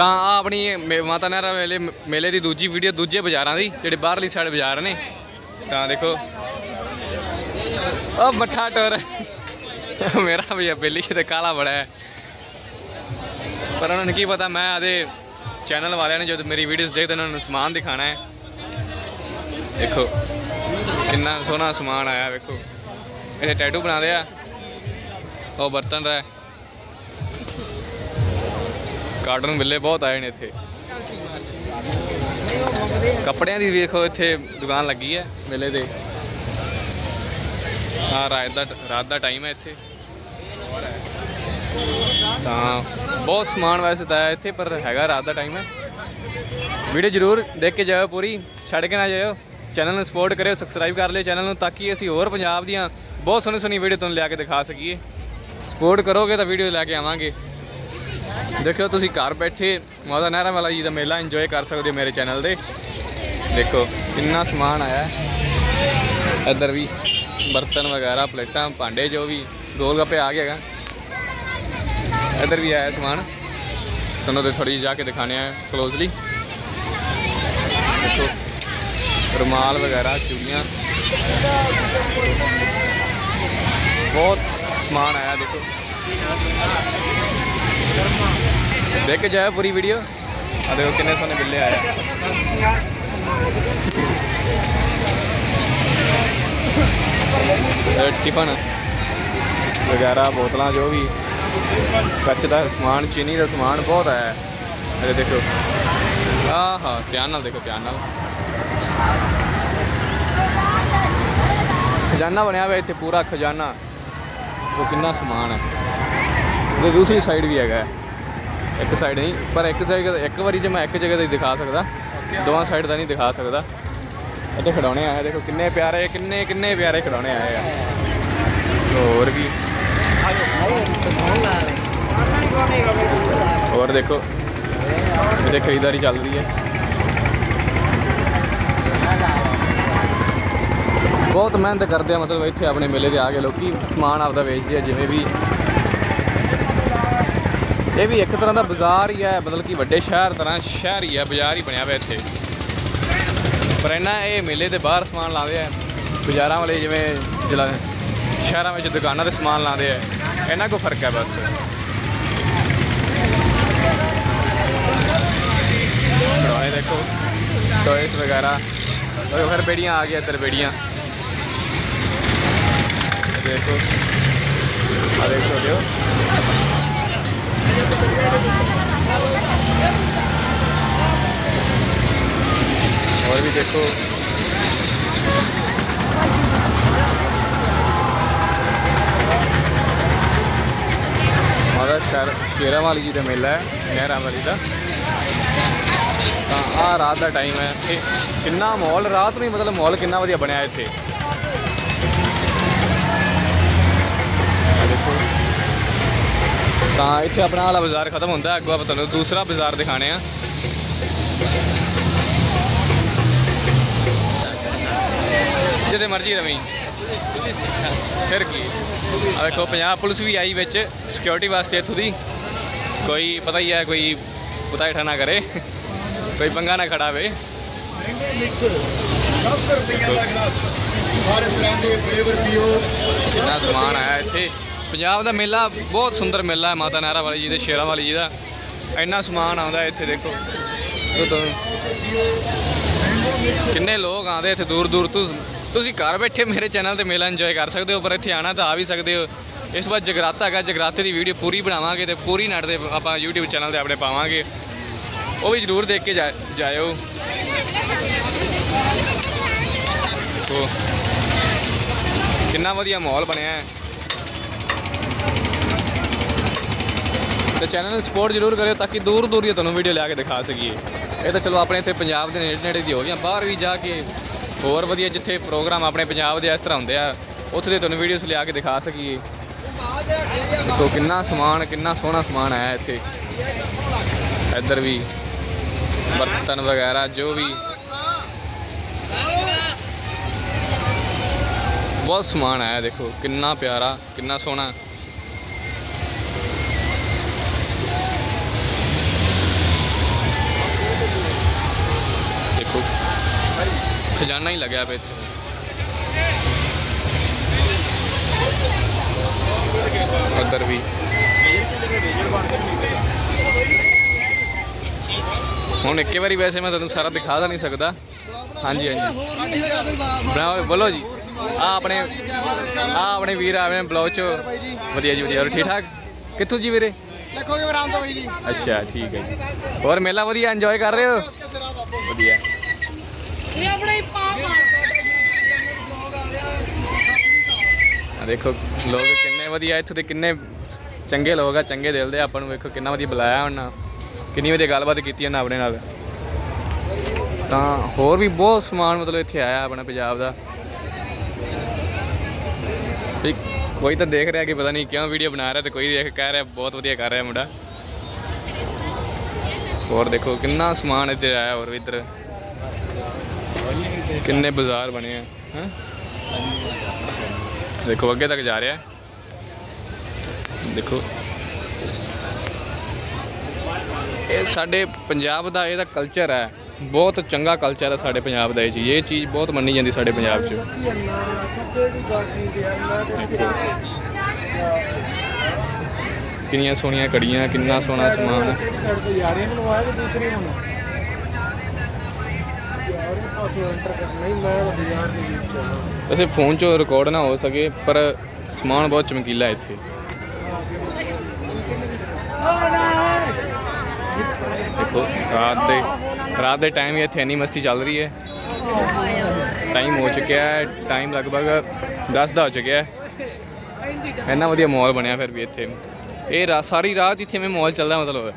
ਤਾਂ ਆ ਆਪਣੀ ਮੇ- ਮਾਤਾ ਨਹਿਰਾ ਵੇਲੇ ਮੇਲੇ ਦੀ ਦੂਜੀ ਵੀਡੀਓ ਦੂਜੇ ਬਾਜ਼ਾਰਾਂ ਦੀ, ਜਿਹੜੇ ਬਾਹਰਲੀ ਸਾਈਡ ਬਾਜ਼ਾਰ ਨੇ। ਤਾਂ ਦੇਖੋ। ਉਹ ਮੱਠਾ ਟੋਰ। ਮੇਰਾ ਵੀ ਬੇਲੀ ਤੇ ਕਾਲਾ ਬੜਾ ਹੈ। ਪਰ ਉਹਨਾਂ ਨੂੰ ਕੀ ਪਤਾ, ਮੈਂ ਆਦੇ ਚੈਨਲ ਵਾਲਿਆਂ ਨੇ ਜਦੋਂ ਮੇਰੀ ਵੀਡੀਓਜ਼ ਦੇਖਦੇ ਉਹਨਾਂ ਨੂੰ ਸਮਾਨ ਦਿਖਾਣਾ ਹੈ। ਦੇਖੋ, ਕਿੰਨਾ ਸੋਹਣਾ ਸਮਾਨ ਆਇਆ, ਵੇਖੋ। ਇਹ ਟੈਟੂ ਬਣਾਦੇ ਆ। ਉਹ ਬਰਤਨ ਰਾ ਕਾਰਟੂਨ ਮਿਲੇ ਬਹੁਤ ਆਏ ਨੇ ਇੱਥੇ। ਕੱਪੜਿਆਂ ਦੀ ਵੇਖੋ, ਇੱਥੇ ਦੁਕਾਨ ਲੱਗੀ ਹੈ ਮੇਲੇ ਦੇ ਹਾਂ ਰਾਤ ਦਾ ਰਾਤ ਦਾ ਟਾਈਮ ਹੈ ਇੱਥੇ। ਤਾਂ ਬਹੁਤ ਸਮਾਨ ਵੈਸੇ ਤਾਂ ਹੈ ਇੱਥੇ, ਪਰ ਹੈਗਾ ਰਾਤ ਦਾ ਟਾਈਮ ਹੈ। ਵੀਡੀਓ ਜਰੂਰ ਦੇਖ ਕੇ ਜਾਇਓ ਪੂਰੀ, ਛੱਡ ਕੇ ਨਾ ਜਾਇਓ। ਚੈਨਲ ਨੂੰ ਸਪੋਰਟ ਕਰਿਓ ਸਬਸਕ੍ਰਾਈਬ ਕਰ ਲਿਓ ਚੈਨਲ ਨੂੰ, ਤਾਂ ਕਿ ਅਸੀਂ ਹੋਰ ਪੰਜਾਬ ਦੀਆਂ ਬਹੁਤ ਸੋਹਣੀ ਸੋਹਣੀ ਵੀਡੀਓ ਤੁਹਾਨੂੰ ਲਿਆ ਕੇ ਦਿਖਾ ਸਕੀਏ। ਸਪੋਰਟ ਕਰੋਗੇ ਤਾਂ ਵੀਡੀਓ ਲੈ ਕੇ ਆਵਾਂਗੇ। ਦੇਖਿਓ ਤੁਸੀਂ ਘਰ ਬੈਠੇ ਮਾਤਾ ਨਹਿਰਾ ਵਾਲਾ ਜੀ ਦਾ ਮੇਲਾ ਇੰਜੋਏ ਕਰ ਸਕਦੇ ਹੋ ਮੇਰੇ ਚੈਨਲ ਤੇ। ਦੇਖੋ, ਕਿੰਨਾ ਸਮਾਨ ਆਇਆ। ਇੱਧਰ ਵੀ ਬਰਤਨ ਵਗੈਰਾ, ਪਲੇਟਾਂ, ਭਾਂਡੇ ਜੋ ਵੀ, ਗੋਲ ਗੱਪੇ ਆ ਗਿਆ ਹੈਗਾ। ਇੱਧਰ ਵੀ ਆਇਆ ਸਮਾਨ। ਤੁਹਾਨੂੰ ਤੇ ਥੋੜੀ ਜਾ ਕੇ ਦਿਖਾਣੇ ਆ ਕਲੋਜ਼ਲੀ ਦੇਖੋ, ਰੁਮਾਲ ਵਗੈਰਾ, ਚੂੜੀਆਂ। ਬਹੁਤ ਸਮਾਨ ਆਇਆ, ਦੇਖੋ। ਦੇਖ ਕੇ ਜਾਇਓ ਪੂਰੀ ਵੀਡੀਓ ਆ ਦੇਖੋ ਕਿੰਨੇ ਸੋਹਣੇ ਬਿੱਲੇ ਆਏ ਆ। ਟਿਫਨ ਵਗੈਰਾ, ਬੋਤਲਾਂ, ਜੋ ਵੀ। ਕੱਚ ਦਾ ਸਮਾਨ, ਚੀਨੀ ਦਾ ਸਮਾਨ ਬਹੁਤ ਆਇਆ। ਹੈ ਇਹ ਦੇਖੋ। ਆਹਾ, ਧਿਆਨ ਨਾਲ ਦੇਖੋ, ਧਿਆਨ ਨਾਲ। ਖਜ਼ਾਨਾ ਬਣਿਆ ਹੋਇਆ ਇੱਥੇ, ਪੂਰਾ ਖਜ਼ਾਨਾ। ਉਹ ਕਿੰਨਾ ਸਮਾਨ ਹੈ ਤੇ ਦੂਸਰੀ ਸਾਈਡ ਵੀ ਹੈਗਾ। ਇੱਕ ਸਾਈਡ ਨਹੀਂ, ਪਰ ਇੱਕ ਜਗ੍ਹਾ ਇੱਕ ਵਾਰੀ ਜੇ ਮੈਂ ਇੱਕ ਜਗ੍ਹਾ ਤੇ ਦਿਖਾ ਸਕਦਾ। ਦੋਵਾਂ ਸਾਈਡ ਦਾ ਨਹੀਂ ਦਿਖਾ ਸਕਦਾ। ਇੱਥੇ ਖਿਡੌਣੇ ਆਏ ਦੇਖੋ ਕਿੰਨੇ ਪਿਆਰੇ, ਕਿੰਨੇ ਕਿੰਨੇ ਪਿਆਰੇ ਖਿਡੌਣੇ ਆਏ ਆ। ਹੋਰ ਵੀ ਹੋਰ ਦੇਖੋ। ਇਹਦੇ ਖਰੀਦਦਾਰੀ ਚੱਲ ਰਹੀ ਹੈ। ਬਹੁਤ ਮਿਹਨਤ ਕਰਦੇ ਆ, ਮਤਲਬ ਇੱਥੇ ਆਪਣੇ ਮੇਲੇ ਤੇ ਆ ਕੇ ਲੋਕੀ ਸਮਾਨ ਆਪਦਾ ਵੇਚਦੇ ਆ, ਜਿਵੇਂ ਵੀ ਇਹ ਵੀ ਇੱਕ ਤਰ੍ਹਾਂ ਦਾ ਬਾਜ਼ਾਰ ਹੀ ਹੈ, ਮਤਲਬ ਕਿ ਵੱਡੇ ਸ਼ਹਿਰ ਤਰ੍ਹਾਂ ਸ਼ਹਿਰ ਹੀ ਹੈ, ਬਾਜ਼ਾਰ ਹੀ ਬਣਿਆ ਹੋਇਆ ਇੱਥੇ। ਪਰ ਇਹਨਾਂ ਇਹ ਮੇਲੇ ਦੇ ਬਾਹਰ ਸਮਾਨ ਲਾਉਂਦੇ ਆ, ਬਾਜ਼ਾਰਾਂ ਵਾਲੇ ਜਿਵੇਂ ਜਿਲਾ ਸ਼ਹਿਰਾਂ ਵਿੱਚ ਦੁਕਾਨਾਂ ਤੇ ਸਮਾਨ ਲਾਉਂਦੇ ਆ ਇਹਨਾਂ ਕੋ ਫ਼ਰਕ ਹੈ ਬਸ। ਖੜਵਾਏ ਦੇਖੋ ਟੋਇਸ ਵਗੈਰਾ। ਉਹ ਫਿਰ ਬੇੜੀਆਂ ਆ ਗਈਆਂ ਇੱਧਰ ਦੇਖੋ। ਆ ਦੇਖੋ ਦਿਓ ਹੋਰ ਵੀ ਦੇਖੋ। ਮਾਦਾ ਸ਼ਹਿਰ ਸ਼ੇਰਾਂ ਵਾਲੀ ਜੀ ਦਾ ਮੇਲਾ ਹੈ, ਨਹਿਰਾਂ ਵਾਲੀ ਦਾ। ਤਾਂ ਆ ਰਾਤ ਦਾ ਟਾਈਮ ਹੈ। ਇਹ ਕਿੰਨਾ ਮਾਹੌਲ, ਰਾਤ ਨੂੰ ਹੀ ਮਤਲਬ ਮਾਹੌਲ ਕਿੰਨਾ ਵਧੀਆ ਬਣਿਆ ਇੱਥੇ। ਤਾਂ ਇੱਥੇ ਆਪਣਾ ਵਾਲਾ ਬਾਜ਼ਾਰ ਖਤਮ ਹੁੰਦਾ ਅੱਗੋਂ ਆਪਾਂ ਤੁਹਾਨੂੰ ਦੂਸਰਾ ਬਾਜ਼ਾਰ ਦਿਖਾਣੇ ਆ। ਜਿਹਦੇ ਮਰਜ਼ੀ ਰਵੀਂ। ਫਿਰ ਕੀ? ਆ ਦੇਖੋ ਪੰਜਾਬ ਪੁਲਿਸ ਵੀ ਆਈ ਵਿੱਚ ਸਿਕਿਉਰਿਟੀ ਵਾਸਤੇ ਇੱਥੋਂ ਦੀ। ਕੋਈ ਪਤਾ ਹੀ ਹੈ ਕੋਈ ਪਤਾ ਹੀ ਨਾ ਕਰੇ। ਕੋਈ ਪੰਗਾ ਨਾ ਖੜਾ ਵੇ ਕਿੰਨਾ ਸਮਾਨ ਆਇਆ ਇੱਥੇ। ਪੰਜਾਬ ਦਾ ਮੇਲਾ ਬਹੁਤ ਸੁੰਦਰ ਮੇਲਾ ਹੈ ਮਾਤਾ ਨਹਿਰਾ ਵਾਲੀ ਜੀ ਦੇ, ਸ਼ੇਰਾਂ ਵਾਲੀ ਜੀ ਦਾ। ਇੰਨਾ ਸਮਾਨ ਆਉਂਦਾ ਇੱਥੇ, ਦੇਖੋ। ਕਿੰਨੇ ਲੋਕ ਆਉਂਦੇ ਇੱਥੇ ਦੂਰ ਦੂਰ ਤੋਂ। ਤੁਸੀਂ ਘਰ ਬੈਠੇ ਮੇਰੇ ਚੈਨਲ ਤੇ ਮੇਲਾ ਇੰਜੋਏ ਕਰ ਸਕਦੇ ਹੋ, ਪਰ ਇੱਥੇ ਆਣਾ ਤਾਂ ਆ ਵੀ ਸਕਦੇ ਹੋ। ਇਸ ਵਾਰ ਜਗਰਾਤਾ ਹੈਗਾ ਜਗਰਾਤੇ ਦੀ ਵੀਡੀਓ ਪੂਰੀ ਬਣਾਵਾਂਗੇ ਤੇ ਪੂਰੀ ਨੜ ਦੇ ਆਪਾਂ YouTube ਚੈਨਲ ਤੇ ਆਪਣੇ ਪਾਵਾਂਗੇ। ਉਹ ਵੀ ਜਰੂਰ ਦੇਖ ਕੇ ਜਾ- ਜਾਇਓ। ਕਿੰਨਾ ਵਧੀਆ ਮਾਹੌਲ ਬਣਿਆ ਹੈ। ਤੇ ਚੈਨਲ ਨੂੰ ਸਪੋਰਟ ਜ਼ਰੂਰ ਕਰਿਓ ਤਾਂ ਕਿ ਦੂਰ ਦੂਰ ਦੀ ਤੁਹਾਨੂੰ ਵੀਡੀਓ ਲਿਆ ਕੇ ਦਿਖਾ ਸਕੀਏ। ਇਹ ਤਾਂ ਚਲੋ ਆਪਣੇ ਇੱਥੇ ਪੰਜਾਬ ਦੇ ਨੇੜੇ ਨੇੜੇ ਦੀ ਹੋ ਗਈਆਂ। ਬਾਹਰ ਵੀ ਜਾ ਕੇ ਹੋਰ ਵਧੀਆ ਜਿੱਥੇ ਪ੍ਰੋਗਰਾਮ ਆਪਣੇ ਪੰਜਾਬ ਦੇ ਇਸ ਤਰ੍ਹਾਂ ਹੁੰਦੇ ਆ, ਉੱਥੇ ਦੇ ਤੁਹਾਨੂੰ ਵੀਡੀਓਸ ਲਿਆ ਕੇ ਦਿਖਾ ਸਕੀਏ। ਦੇਖੋ ਕਿੰਨਾ ਸਮਾਨ, ਕਿੰਨਾ ਸੋਹਣਾ ਸਮਾਨ ਆਇਆ ਇੱਥੇ। ਇੱਧਰ ਵੀ ਬਰਤਨ ਵਗੈਰਾ, ਜੋ ਵੀ। ਬਹੁਤ ਸਮਾਨ ਆਇਆ ਦੇਖੋ, ਕਿੰਨਾ ਪਿਆਰਾ, ਕਿੰਨਾ ਸੋਹਣਾ। ਹੀ ਲੱਗਿਆ ਪਿਆ ਇੱਥੇ। ਉੱਧਰ ਵੀ। ਹੁਣ ਇੱਕੇ ਵਾਰੀ ਵੈਸੇ ਮੈਂ ਤੁਹਾਨੂੰ ਸਾਰਾ ਦਿਖਾ ਤਾਂ ਨਹੀਂ ਸਕਦਾ। ਹਾਂਜੀ ਹਾਂਜੀ। ਬਣਾਓ ਬੋਲੋ ਜੀ। ਆ ਆਪਣੇ ਆ ਆਪਣੇ ਵੀਰ ਆਵੇ ਬਲੌਗ ਚ। ਵਧੀਆ ਜੀ ਵਧੀਆ। ਹੋਰ ਠੀਕ ਠਾਕ? ਕਿੱਥੋਂ ਜੀ ਵੀਰੇ? ਜੀ ਆਰਾਮ ਤੋਂ ਬਾਈ ਜੀ। ਅੱਛਾ ਠੀਕ ਹੈ ਜੀ। ਹੋਰ ਮੇਲਾ ਵਧੀਆ ਇੰਜੋਏ ਕਰ ਰਹੇ ਹੋ? ਵਧੀਆ। ਇਹ ਆਪਣਾ ਹੀ ਪਾਪਾ ਆ। ਦੇਖੋ, ਲੋਕ ਕਿੰਨੇ ਵਧੀਆ ਇੱਥੇ ਦੇ, ਕਿੰਨੇ ਚੰਗੇ ਲੋਕ ਆ, ਚੰਗੇ ਦਿਲ ਦੇ। ਆਪਾਂ ਨੂੰ ਵੇਖੋ ਕਿੰਨਾ ਵਧੀਆ ਬੁਲਾਇਆ ਉਹਨਾਂ ਕਿੰਨੀ ਵਧੀਆ ਗੱਲਬਾਤ ਕੀਤੀ ਉਹਨਾਂ ਆਪਣੇ ਨਾਲ। ਤਾਂ ਹੋਰ ਵੀ ਬਹੁਤ ਸਮਾਨ ਮਤਲਬ ਇੱਥੇ ਆਇਆ ਆਪਣਾ ਪੰਜਾਬ ਦਾ। ਵੀ ਕੋਈ ਤਾਂ ਦੇਖ ਰਿਹਾ ਕਿ ਪਤਾ ਨਹੀਂ ਕਿਉਂ ਵੀਡੀਓ ਬਣਾ ਰਿਹਾ ਤੇ ਕੋਈ ਦੇਖ ਕਹਿ ਰਿਹਾ, ਬਹੁਤ ਵਧੀਆ ਕਰ ਰਿਹਾ ਮੁੰਡਾ। ਹੋਰ ਦੇਖੋ ਕਿੰਨਾ ਸਮਾਨ ਇੱਥੇ ਆਇਆ ਹੋਰ ਵੀ ਇੱਧਰ। ਕਿੰਨੇ ਬਾਜ਼ਾਰ ਬਣੇ ਆ, ਹੈਂ? ਦੇਖੋ, ਅੱਗੇ ਤੱਕ ਜਾ ਰਿਹਾ। ਦੇਖੋ। ਇਹ ਸਾਡੇ ਪੰਜਾਬ ਦਾ ਇਹਦਾ ਕਲਚਰ ਹੈ। ਬਹੁਤ ਚੰਗਾ ਕਲਚਰ ਹੈ ਸਾਡੇ ਪੰਜਾਬ ਦਾ ਇਹ ਚੀਜ਼। ਇਹ ਚੀਜ਼ ਬਹੁਤ ਮੰਨੀ ਜਾਂਦੀ ਸਾਡੇ ਪੰਜਾਬ 'ਚ। ਕਿੰਨੀਆਂ ਸੋਹਣੀਆਂ ਕੜੀਆਂ, ਕਿੰਨਾ ਸੋਹਣਾ ਸਮਾਨ। ਯਾਰੀ ਅਸੀਂ ਆਇਆ ਨਹੀਂ, ਮੈਂ ਬਾਜ਼ਾਰ ਦੇ ਵਿੱਚ ਚੱਲਾਂ ਵੈਸੇ ਫੋਨ 'ਚੋਂ ਰਿਕਾਰਡ ਨਾ ਹੋ ਸਕੇ, ਪਰ ਸਮਾਨ ਬਹੁਤ ਚਮਕੀਲਾ ਹੈ ਇੱਥੇ। ਦੇਖੋ, ਰਾਤ ਦੇ ਰਾਤ ਦੇ ਟਾਈਮ ਹੀ ਇੱਥੇ ਇੰਨੀ ਮਸਤੀ ਚੱਲ ਰਹੀ ਹੈ। ਟਾਈਮ ਹੋ ਚੁੱਕਿਆ ਹੈ ਟਾਈਮ ਲਗਭਗ 10 ਦਾ ਹੋ ਚੁੱਕਿਆ ਹੈ। ਇੰਨਾ ਵਧੀਆ ਮਾਹੌਲ ਬਣਿਆ ਫਿਰ ਵੀ ਇੱਥੇ। ਇਹ ਰਾ- ਸਾਰੀ ਰਾਤ ਇੱਥੇ ਮੈਂ ਮਾਹੌਲ ਚੱਲਦਾ ਮਤਲਬ।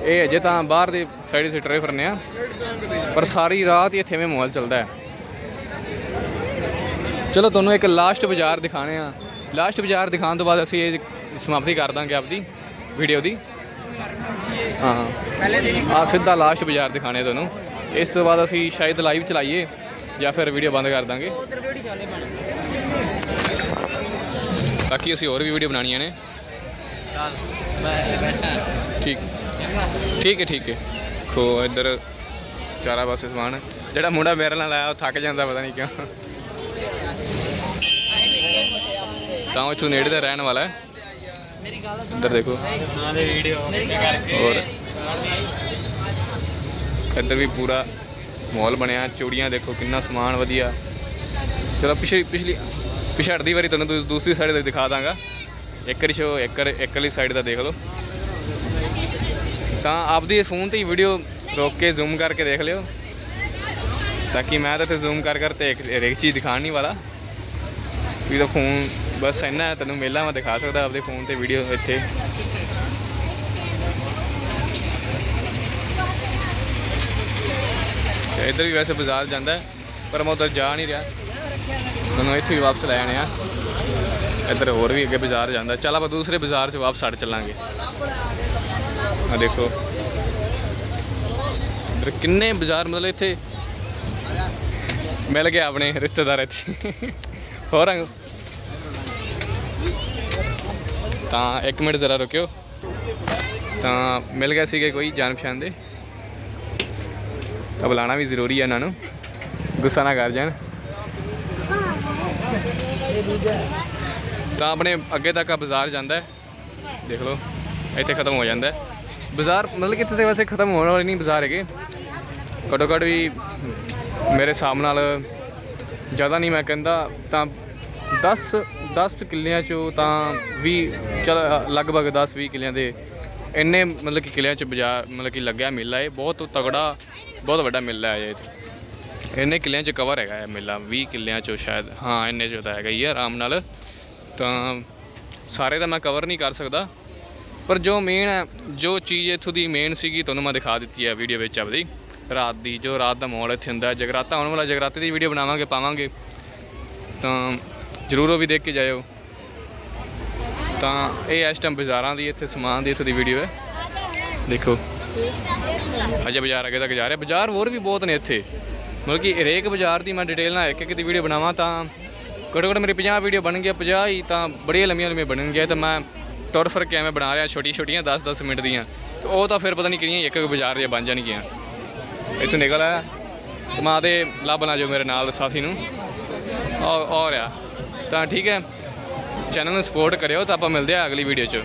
ਇਹ ਅਜੇ ਤਾਂ ਬਾਹਰ ਦੇ ਸਾਈਡ ਤੇ ਟਰੇ ਫਿਰਨੇ ਆ। ਪਰ ਸਾਰੀ ਰਾਤ ਹੀ ਇੱਥੇ ਮੈਂ ਮਾਹੌਲ ਚੱਲਦਾ ਹੈ। ਚਲੋ ਤੁਹਾਨੂੰ ਇੱਕ ਲਾਸਟ ਬਾਜ਼ਾਰ ਦਿਖਾਣੇ ਆ। ਲਾਸਟ ਬਾਜ਼ਾਰ ਦਿਖਾਉਣ ਤੋਂ ਬਾਅਦ ਅਸੀਂ ਇਹ ਸਮਾਪਤੀ ਕਰ ਦਾਂਗੇ ਆਪਦੀ ਵੀਡੀਓ ਦੀ। ਹਾਂ ਆ ਸਿੱਧਾ ਲਾਸਟ ਬਾਜ਼ਾਰ ਦਿਖਾਣੇ ਤੁਹਾਨੂੰ। ਇਸ ਤੋਂ ਬਾਅਦ ਅਸੀਂ ਸ਼ਾਇਦ ਲਾਈਵ ਚਲਾਈਏ ਜਾਂ ਫਿਰ ਵੀਡੀਓ ਬੰਦ ਕਰ ਦਾਂਗੇ। ਬਾਕੀ ਅਸੀਂ ਹੋਰ ਵੀ ਵੀਡੀਓ ਬਣਾਉਣੀਆਂ ਨੇ। ਠੀਕ। ਠੀਕ ਹੈ ਠੀਕ ਹੈ। ਖੋ, ਇੱਧਰ ਚਾਰਾ ਪਾਸੇ ਸਮਾਨ ਜਿਹੜਾ ਮੁੰਡਾ ਮੇਰੇ ਨਾਲ ਆਇਆ, ਉਹ ਥੱਕ ਜਾਂਦਾ, ਪਤਾ ਨਹੀਂ ਕਿਉਂ। ਤਾਂ ਉਹ ਇੱਥੋਂ ਨੇੜੇ ਦਾ ਰਹਿਣ ਵਾਲਾ ਹੈ। ਇੱਧਰ ਦੇਖੋ। ਔਰ ਇੱਧਰ ਵੀ ਪੂਰਾ ਮਾਹੌਲ ਬਣਿਆ। ਚੂੜੀਆਂ ਦੇਖੋ, ਕਿੰਨਾ ਸਮਾਨ ਵਧੀਆ। ਚਲੋ, ਪਿਛਲੀ ਪਿਛਲੀ, ਪਿਛੜਦੀ ਵਾਰੀ ਤੁਹਾਨੂੰ ਦੂਸਰੀ ਸਾਈਡ ਤੇ ਦਿਖਾ ਦਾਂਗਾ। ਇੱਕ ਰਿਸ਼ੋ ਇੱਕ ਇੱਕ ਵਾਲੀ ਸਾਈਡ ਦਾ ਦੇਖ ਲਓ। ਤਾਂ ਆਪਦੀ ਫੋਨ ਤੇ ਹੀ ਵੀਡੀਓ ਰੋਕ ਕੇ ਜ਼ੂਮ ਕਰਕੇ ਦੇਖ ਲਿਓ। ਤਾਂ ਕਿ ਮੈਂ ਤਾਂ ਇੱਥੇ ਜ਼ੂਮ ਕਰ ਕਰ ਤੇ ਇੱਕ ਚੀਜ਼ ਦਿਖਾਣ ਨਹੀਂ ਵਾਲਾ। ਵੀ ਤਾਂ ਫੋਨ ਬਸ ਇੰਨਾ ਹੈ, ਤੈਨੂੰ ਮੇਲਾ ਮੈਂ ਦਿਖਾ ਸਕਦਾ ਆਪਦੇ ਫੋਨ ਤੇ ਵੀਡੀਓ ਇੱਥੇ। ਇੱਧਰ ਵੀ ਵੈਸੇ ਬਾਜ਼ਾਰ ਜਾਂਦਾ ਪਰ ਮੈਂ ਉਧਰ ਜਾ ਨਹੀਂ ਰਿਹਾ। ਮੈਨੂੰ ਇੱਥੇ ਹੀ ਵਾਪਸ ਲੈ ਆਣੇ ਆ। ਇੱਧਰ ਹੋਰ ਵੀ ਅੱਗੇ ਬਾਜ਼ਾਰ ਜਾਂਦਾ। ਚੱਲ ਆਪਾਂ ਦੂਸਰੇ ਬਾਜ਼ਾਰ 'ਚ ਵਾਪਸ ਛੱਡ ਚੱਲਾਂਗੇ। ਆ ਦੇਖੋ। ਇੱਧਰ ਕਿੰਨੇ ਬਾਜ਼ਾਰ ਮਤਲਬ ਇੱਥੇ ਮਿਲ ਗਿਆ ਆਪਣੇ ਰਿਸ਼ਤੇਦਾਰ ਇੱਥੇ। ਹੋਰ ਅੰਗ ਤਾਂ ਇੱਕ ਮਿੰਟ ਜ਼ਰਾ ਰੁਕਿਓ। ਤਾਂ ਮਿਲ ਗਿਆ ਸੀਗੇ ਕੋਈ ਜਾਣ ਪਛਾਣ ਦੇ। ਤਾਂ ਬੁਲਾਉਣਾ ਵੀ ਜ਼ਰੂਰੀ ਹੈ ਇਹਨਾਂ ਨੂੰ। ਗੁੱਸਾ ਨਾ ਕਰ ਜਾਣ। ਤਾਂ ਆਪਣੇ ਅੱਗੇ ਤੱਕ ਆ ਬਾਜ਼ਾਰ ਜਾਂਦਾ ਹੈ। ਦੇਖ ਲਓ, ਇੱਥੇ ਖਤਮ ਹੋ ਜਾਂਦਾ ਹੈ। ਬਾਜ਼ਾਰ ਮਤਲਬ ਕਿ ਇੱਥੇ ਤੇ ਵੈਸੇ ਖਤਮ ਹੋਣ ਵਾਲੇ ਨਹੀਂ ਬਾਜ਼ਾਰ ਹੈਗੇ ਘੱਟੋ ਘੱਟ ਵੀ ਮੇਰੇ ਹਿਸਾਬ ਨਾਲ ਜ਼ਿਆਦਾ ਨਹੀਂ ਮੈਂ ਕਹਿੰਦਾ ਤਾਂ 10 10 ਕਿੱਲਿਆਂ ਚੋਂ ਤਾਂ 20 ਚਲ ਲਗਭਗ 10 20 ਕਿੱਲਿਆਂ ਦੇ ਇੰਨੇ ਮਤਲਬ ਕਿ ਕਿੱਲਿਆਂ ਚ ਬਾਜ਼ਾਰ ਮਤਲਬ ਕਿ ਲੱਗਿਆ ਮੇਲਾ ਇਹ ਬਹੁਤ ਤਗੜਾ ਬਹੁਤ ਵੱਡਾ ਮੇਲਾ ਹੈ ਇਹ ਇੰਨੇ ਕਿੱਲਿਆਂ ਚ ਕਵਰ ਹੈਗਾ ਇਹ ਮੇਲਾ 20 ਕਿੱਲਿਆਂ ਚੋਂ ਸ਼ਾਇਦ ਹਾਂ ਇੰਨੇ ਚੋਂ ਤਾਂ ਹੈਗਾ ਹੀ ਹੈ ਆਰਾਮ ਨਾਲ ਤਾਂ ਸਾਰੇ ਤਾਂ ਮੈਂ ਕਵਰ ਨਹੀਂ ਕਰ ਸਕਦਾ ਪਰ ਜੋ ਮੇਨ ਹੈ, ਜੋ ਚੀਜ਼ ਇੱਥੋਂ ਦੀ ਮੇਨ ਸੀਗੀ, ਤੁਹਾਨੂੰ ਮੈਂ ਦਿਖਾ ਦਿੱਤੀ ਹੈ ਵੀਡੀਓ ਵਿੱਚ ਆਪਦੀ। ਰਾਤ ਦੀ, ਜੋ ਰਾਤ ਦਾ ਮਾਹੌਲ ਇੱਥੇ ਹੁੰਦਾ ਜਗਰਾਤਾ ਆਉਣ ਵਾਲਾ, ਜਗਰਾਤੇ ਦੀ ਵੀਡੀਓ ਬਣਾਵਾਂਗੇ, ਪਾਵਾਂਗੇ। ਤਾਂ ਜ਼ਰੂਰ ਉਹ ਵੀ ਦੇਖ ਕੇ ਜਾਇਓ। ਤਾਂ ਇਹ ਇਸ ਟਾਈਮ ਬਾਜ਼ਾਰਾਂ ਦੀ, ਇੱਥੇ ਸਮਾਨ ਦੀ ਇੱਥੋਂ ਦੀ ਵੀਡੀਓ ਹੈ। ਦੇਖੋ। ਅਜੇ ਬਾਜ਼ਾਰ ਅੱਗੇ ਤੱਕ ਜਾ ਰਿਹਾ। ਬਾਜ਼ਾਰ ਹੋਰ ਵੀ ਬਹੁਤ ਨੇ ਇੱਥੇ। ਮਤਲਬ ਕਿ ਹਰੇਕ ਬਾਜ਼ਾਰ ਦੀ ਮੈਂ ਡਿਟੇਲ ਨਾਲ ਇੱਕ ਇੱਕ ਦੀ ਵੀਡੀਓ ਬਣਾਵਾਂ ਤਾਂ ਘੱਟੋ ਘੱਟ ਮੇਰੀ 50 ਵੀਡੀਓ ਬਣ ਗਿਆ 50 ਹੀ ਤਾਂ ਬੜੀਆਂ ਲੰਮੀਆਂ ਲੰਮੀਆਂ ਬਣਨਗੀਆਂ ਤਾਂ ਮੈਂ ਟੁਰ ਫਿਰ ਕੇ ਐਵੇਂ ਬਣਾ ਰਿਹਾ, ਛੋਟੀ ਛੋਟੀਆਂ 10 10 ਮਿੰਟ ਦੀਆਂ। ਤੇ ਉਹ ਤਾਂ ਫਿਰ ਪਤਾ ਨਹੀਂ ਕਿੰਨੀਆਂ ਇੱਕ ਇੱਕ ਬਾਜ਼ਾਰ ਦੀਆਂ ਬਣ ਜਾਣਗੀਆਂ। ਇੱਥੋਂ ਨਿਕਲ ਆਇਆ। ਕਮਾ ਦੇ ਲੱਭ ਨਾ ਜੋ ਮੇਰੇ ਨਾਲ ਸਾਥੀ ਨੂੰ। ਔਰ ਔਰ ਆ ਤਾਂ ਠੀਕ ਹੈ। ਚੈਨਲ ਨੂੰ ਸਪੋਰਟ ਕਰਿਓ ਤਾਂ ਆਪਾਂ ਮਿਲਦੇ ਆ ਅਗਲੀ ਵੀਡੀਓ 'ਚ।